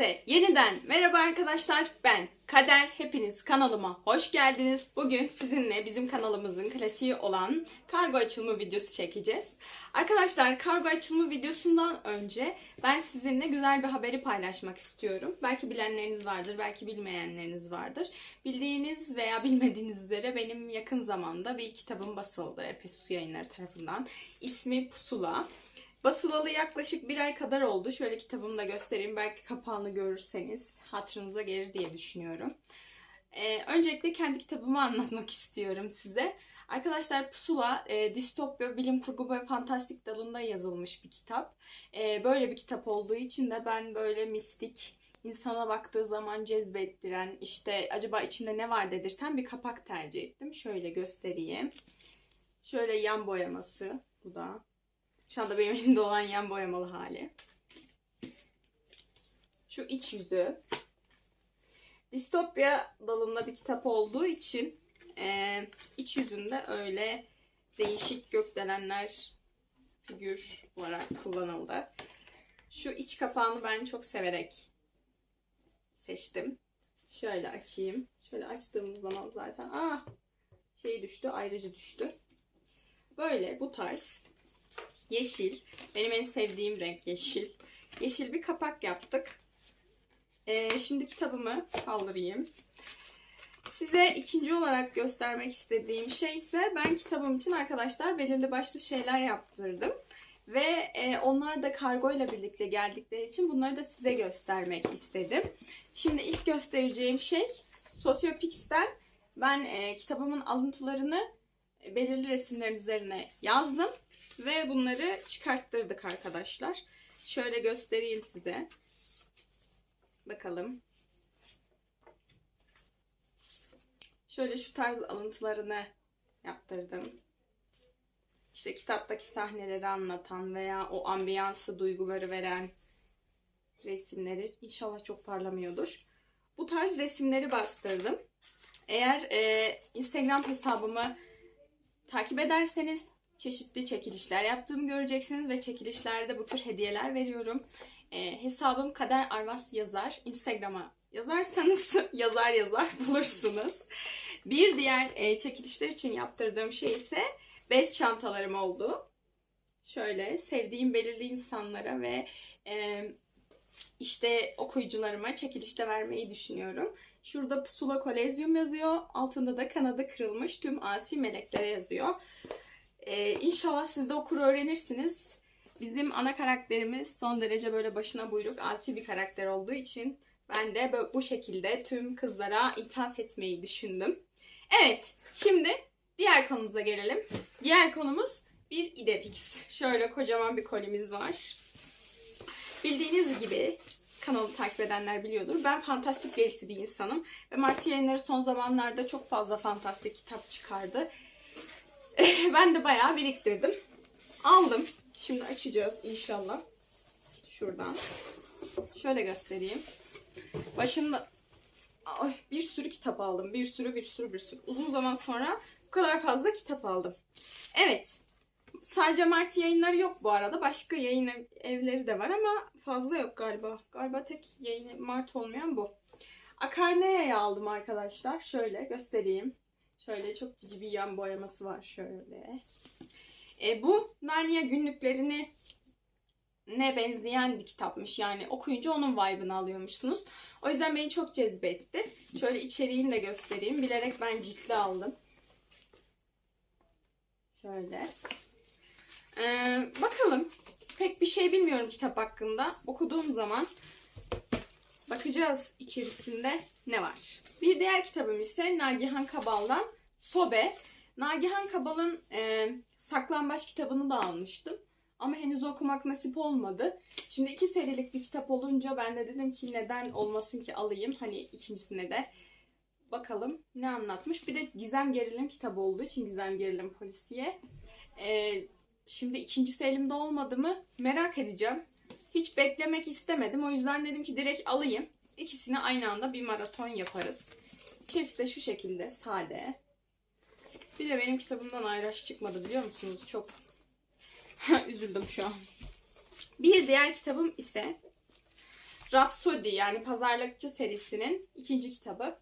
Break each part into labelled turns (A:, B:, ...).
A: Herkese yeniden merhaba arkadaşlar. Ben Kader. Hepiniz kanalıma hoş geldiniz. Bugün sizinle bizim kanalımızın klasiği olan kargo açılımı videosu çekeceğiz. Arkadaşlar kargo açılımı videosundan önce ben sizinle güzel bir haberi paylaşmak istiyorum. Belki bilenleriniz vardır, belki bilmeyenleriniz vardır. Bildiğiniz veya bilmediğiniz üzere benim yakın zamanda bir kitabım basıldı Epesus yayınları tarafından. İsmi Pusula. Basılalı yaklaşık bir ay kadar oldu. Şöyle kitabımı da göstereyim. Belki kapağını görürseniz hatırınıza gelir diye düşünüyorum. Ee, öncelikle kendi kitabımı anlatmak istiyorum size. Arkadaşlar Pusula e, distopya, bilim kurgu ve fantastik dalında yazılmış bir kitap. E, böyle bir kitap olduğu için de ben böyle mistik, insana baktığı zaman cezbettiren, işte acaba içinde ne var dedirten bir kapak tercih ettim. Şöyle göstereyim. Şöyle yan boyaması bu da. Şu anda benim elimde olan yan boyamalı hali. Şu iç yüzü. Distopya dalında bir kitap olduğu için e, iç yüzünde öyle değişik gökdelenler figür olarak kullanıldı. Şu iç kapağını ben çok severek seçtim. Şöyle açayım. Şöyle açtığımız zaman zaten ah şey düştü, ayrıcı düştü. Böyle bu tarz yeşil. Benim en sevdiğim renk yeşil. Yeşil bir kapak yaptık. Ee, şimdi kitabımı kaldırayım. Size ikinci olarak göstermek istediğim şey ise ben kitabım için arkadaşlar belirli başlı şeyler yaptırdım. Ve e, onlar da kargo ile birlikte geldikleri için bunları da size göstermek istedim. Şimdi ilk göstereceğim şey Sociopix'ten ben e, kitabımın alıntılarını e, belirli resimlerin üzerine yazdım. Ve bunları çıkarttırdık arkadaşlar. Şöyle göstereyim size. Bakalım. Şöyle şu tarz alıntılarını yaptırdım. İşte kitaptaki sahneleri anlatan veya o ambiyansı, duyguları veren resimleri. İnşallah çok parlamıyordur. Bu tarz resimleri bastırdım. Eğer e, Instagram hesabımı takip ederseniz çeşitli çekilişler yaptığımı göreceksiniz ve çekilişlerde bu tür hediyeler veriyorum. E, hesabım Kader Arvas yazar. Instagram'a yazarsanız yazar yazar bulursunuz. Bir diğer e, çekilişler için yaptırdığım şey ise bez çantalarım oldu. Şöyle sevdiğim belirli insanlara ve e, işte okuyucularıma çekilişte vermeyi düşünüyorum. Şurada pusula kolezyum yazıyor. Altında da kanadı kırılmış tüm asi meleklere yazıyor. Ee, inşallah siz de okur öğrenirsiniz. Bizim ana karakterimiz son derece böyle başına buyruk asi bir karakter olduğu için ben de bu şekilde tüm kızlara ithaf etmeyi düşündüm. Evet, şimdi diğer konumuza gelelim. Diğer konumuz bir idefix. Şöyle kocaman bir kolimiz var. Bildiğiniz gibi kanalı takip edenler biliyordur. Ben fantastik delisi bir insanım. Ve Marti yayınları son zamanlarda çok fazla fantastik kitap çıkardı. ben de bayağı biriktirdim. Aldım. Şimdi açacağız inşallah. Şuradan. Şöyle göstereyim. Başında Ay, bir sürü kitap aldım. Bir sürü bir sürü bir sürü. Uzun zaman sonra bu kadar fazla kitap aldım. Evet. Sadece Mart yayınları yok bu arada. Başka yayın ev- evleri de var ama fazla yok galiba. Galiba tek yayını Mart olmayan bu. Akarnea'yı aldım arkadaşlar. Şöyle göstereyim. Şöyle çok cici bir yan boyaması var şöyle. E, bu Narnia günlüklerini ne benzeyen bir kitapmış. Yani okuyunca onun vibe'ını alıyormuşsunuz. O yüzden beni çok cezbetti. Şöyle içeriğini de göstereyim. Bilerek ben ciltli aldım. Şöyle. Ee, bakalım. Pek bir şey bilmiyorum kitap hakkında. Okuduğum zaman bakacağız içerisinde ne var. Bir diğer kitabım ise Nagihan Kabal'dan Sobe. Nagihan Kabal'ın e, Saklambaç kitabını da almıştım. Ama henüz okumak nasip olmadı. Şimdi iki serilik bir kitap olunca ben de dedim ki neden olmasın ki alayım. Hani ikincisine de bakalım ne anlatmış. Bir de gizem gerilim kitabı olduğu için gizem gerilim polisiye. Ee, şimdi ikincisi elimde olmadı mı merak edeceğim. Hiç beklemek istemedim. O yüzden dedim ki direkt alayım. İkisini aynı anda bir maraton yaparız. İçerisi de şu şekilde sade. Bir de benim kitabımdan ayraç çıkmadı biliyor musunuz? Çok üzüldüm şu an. Bir diğer kitabım ise Rhapsody yani Pazarlıkçı serisinin ikinci kitabı.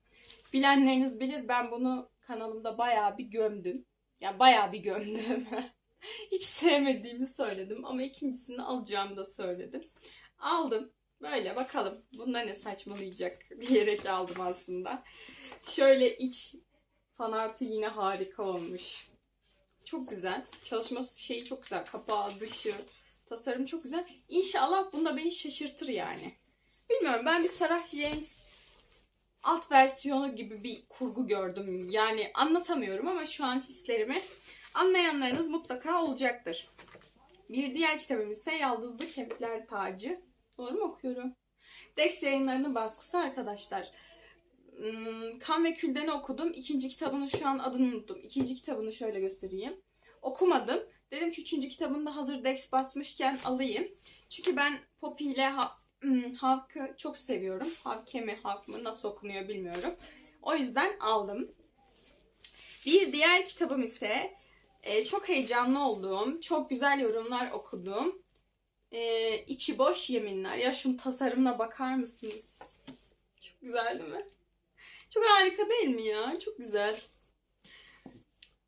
A: Bilenleriniz bilir ben bunu kanalımda bayağı bir gömdüm. Ya bayağı bir gömdüm. Hiç sevmediğimi söyledim ama ikincisini alacağımı da söyledim. Aldım. Böyle bakalım bunda ne saçmalayacak diyerek aldım aslında. Şöyle iç fanartı yine harika olmuş. Çok güzel. Çalışması şeyi çok güzel. Kapağı, dışı, tasarım çok güzel. İnşallah bunda beni şaşırtır yani. Bilmiyorum ben bir Sarah James alt versiyonu gibi bir kurgu gördüm. Yani anlatamıyorum ama şu an hislerimi anlayanlarınız mutlaka olacaktır. Bir diğer kitabım ise Yaldızlı Kemikler Tacı. Doğru mu okuyorum? Dex yayınlarının baskısı arkadaşlar. Hmm, Kan ve Külden'i okudum. İkinci kitabının şu an adını unuttum. İkinci kitabını şöyle göstereyim. Okumadım. Dedim ki üçüncü kitabını da hazır Dex basmışken alayım. Çünkü ben Poppy ile ha- hmm, Havk'ı çok seviyorum. Havke mi Havk mı nasıl okunuyor bilmiyorum. O yüzden aldım. Bir diğer kitabım ise e, çok heyecanlı olduğum, çok güzel yorumlar okuduğum e, içi boş yeminler. Ya şunun tasarımına bakar mısınız? Çok güzel değil mi? Çok harika değil mi ya? Çok güzel.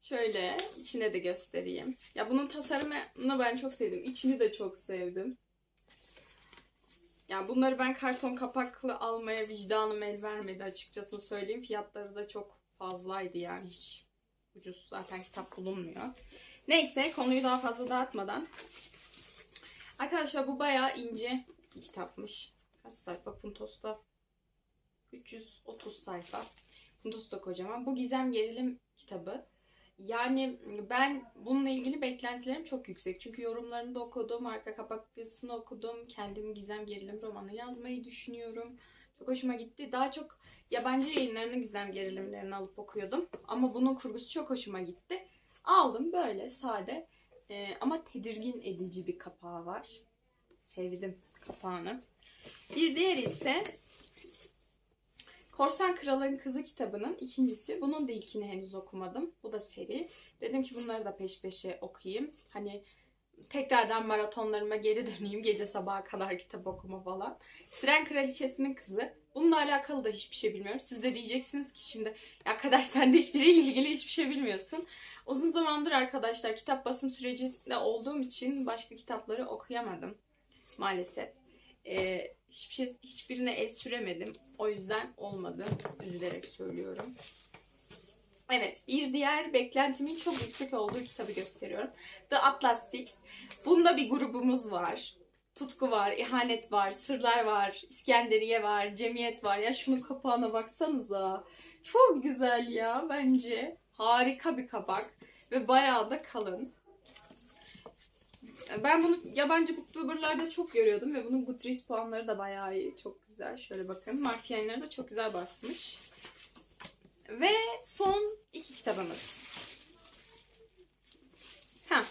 A: Şöyle içine de göstereyim. Ya bunun tasarımını ben çok sevdim. İçini de çok sevdim. Ya bunları ben karton kapaklı almaya vicdanım el vermedi açıkçası söyleyeyim. Fiyatları da çok fazlaydı yani hiç ucuz zaten kitap bulunmuyor. Neyse konuyu daha fazla dağıtmadan. Arkadaşlar bu bayağı ince bir kitapmış. Kaç sayfa? Puntos'ta 330 sayfa. Puntos da kocaman. Bu gizem gerilim kitabı. Yani ben bununla ilgili beklentilerim çok yüksek. Çünkü yorumlarını da okudum, arka kapak yazısını okudum. Kendim gizem gerilim romanı yazmayı düşünüyorum. Çok hoşuma gitti. Daha çok yabancı yayınlarının gizem gerilimlerini alıp okuyordum. Ama bunun kurgusu çok hoşuma gitti. Aldım böyle sade Ee, ama tedirgin edici bir kapağı var. Sevdim kapağını. Bir diğeri ise Korsan Kralın Kızı kitabının ikincisi. Bunun da ilkini henüz okumadım. Bu da seri. Dedim ki bunları da peş peşe okuyayım. Hani tekrardan maratonlarıma geri döneyim. Gece sabaha kadar kitap okuma falan. Siren Kraliçesi'nin kızı. Bununla alakalı da hiçbir şey bilmiyorum. Siz de diyeceksiniz ki şimdi ya kadar sen de hiçbiriyle ilgili hiçbir şey bilmiyorsun. Uzun zamandır arkadaşlar kitap basım sürecinde olduğum için başka kitapları okuyamadım. Maalesef. Ee, hiçbir şey, hiçbirine el süremedim. O yüzden olmadı. Üzülerek söylüyorum. Evet, bir diğer beklentimin çok yüksek olduğu kitabı gösteriyorum. The Atlas Six. Bunda bir grubumuz var. Tutku var, ihanet var, sırlar var, İskenderiye var, cemiyet var. Ya şunun kapağına baksanıza. Çok güzel ya bence. Harika bir kapak. Ve bayağı da kalın. Ben bunu yabancı booktuberlarda çok görüyordum ve bunun Goodreads puanları da bayağı iyi. Çok güzel. Şöyle bakın. Marty yayınları da çok güzel basmış. Ve son iki kitabımız. Ha.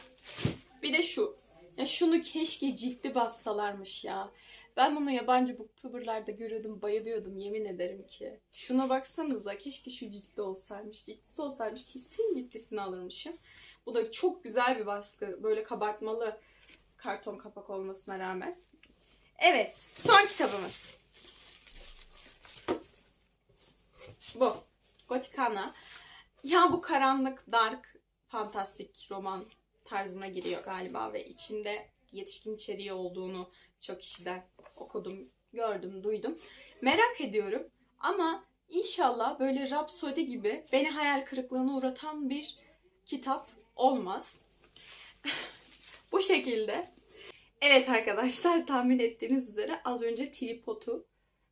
A: Bir de şu. Ya şunu keşke ciltli bassalarmış ya. Ben bunu yabancı booktuberlarda görüyordum, bayılıyordum yemin ederim ki. Şuna baksanıza keşke şu ciltli olsaymış. Ciltlisi olsaymış kesin ciltlisini alırmışım. Bu da çok güzel bir baskı. Böyle kabartmalı karton kapak olmasına rağmen. Evet, son kitabımız. Bu. Gotikana. Ya bu karanlık, dark, fantastik roman tarzına giriyor galiba ve içinde yetişkin içeriği olduğunu çok kişiden okudum, gördüm, duydum. Merak ediyorum ama inşallah böyle Rhapsody gibi beni hayal kırıklığına uğratan bir kitap olmaz. Bu şekilde. Evet arkadaşlar tahmin ettiğiniz üzere az önce tripodu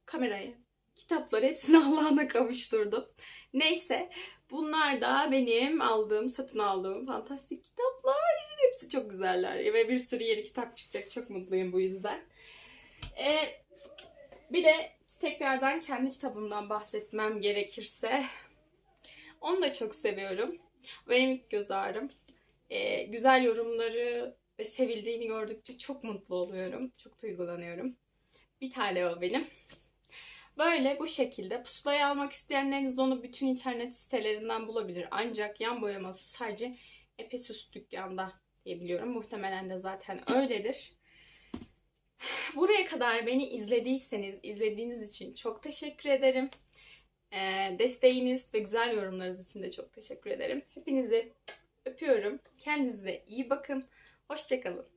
A: kamerayı kitapları hepsini Allah'ına kavuşturdum. Neyse bunlar da benim aldığım, satın aldığım fantastik kitaplar. Hepsi çok güzeller ve bir sürü yeni kitap çıkacak. Çok mutluyum bu yüzden. Ee, bir de tekrardan kendi kitabımdan bahsetmem gerekirse onu da çok seviyorum. Benim ilk göz ağrım. Ee, güzel yorumları ve sevildiğini gördükçe çok mutlu oluyorum. Çok duygulanıyorum. Bir tane o benim. Böyle bu şekilde. Pusulayı almak isteyenleriniz onu bütün internet sitelerinden bulabilir. Ancak yan boyaması sadece Epesüs dükkanda diyebiliyorum. Muhtemelen de zaten öyledir. Buraya kadar beni izlediyseniz, izlediğiniz için çok teşekkür ederim. Ee, desteğiniz ve güzel yorumlarınız için de çok teşekkür ederim. Hepinizi öpüyorum. Kendinize iyi bakın. Hoşçakalın.